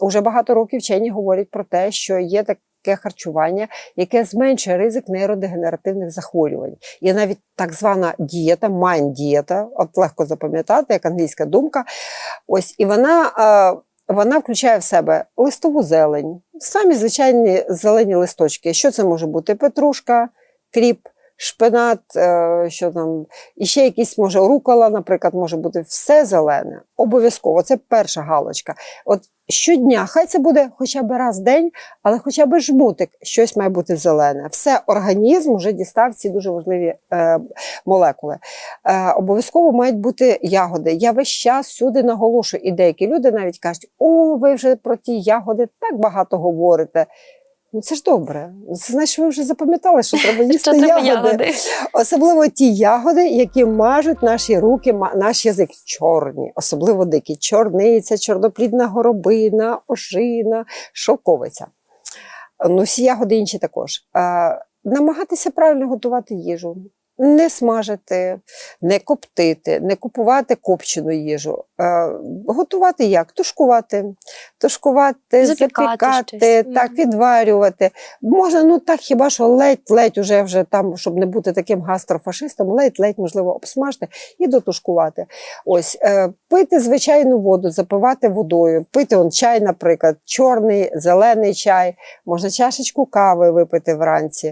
Уже багато років вчені говорять про те, що є таке харчування, яке зменшує ризик нейродегенеративних захворювань. Є навіть так звана дієта, майн-дієта, от легко запам'ятати, як англійська думка. Ось, і вона, вона включає в себе листову зелень, самі звичайні зелені листочки. Що це може бути? Петрушка, кріп. Шпинат, е, що там, і ще якісь, може, рукола, наприклад, може бути все зелене. Обов'язково, це перша галочка. От щодня, хай це буде хоча б раз в день, але хоча б жмутик, щось має бути зелене. Все, організм вже дістав ці дуже важливі е, молекули. Е, обов'язково мають бути ягоди. Я весь час всюди наголошую, і деякі люди навіть кажуть: о, ви вже про ті ягоди так багато говорите. Ну це ж добре. Це значить, ви вже запам'ятали, що треба їсти треба ягоди. ягоди? Особливо ті ягоди, які мажуть наші руки, наш язик чорні, особливо дикі. Чорниця, чорноплідна горобина, ожина, шовковиця. Ну, всі ягоди інші також. Намагатися правильно готувати їжу. Не смажити, не коптити, не купувати копчену їжу. Е, готувати як? Тушкувати, тушкувати, Запікати запікати, так, відварювати. Можна, ну так хіба що ледь-ледь уже вже там, щоб не бути таким гастрофашистом, ледь-ледь, можливо, обсмажити і дотушкувати. Ось, е, пити звичайну воду, запивати водою, пити он чай, наприклад, чорний, зелений чай, можна чашечку кави випити вранці.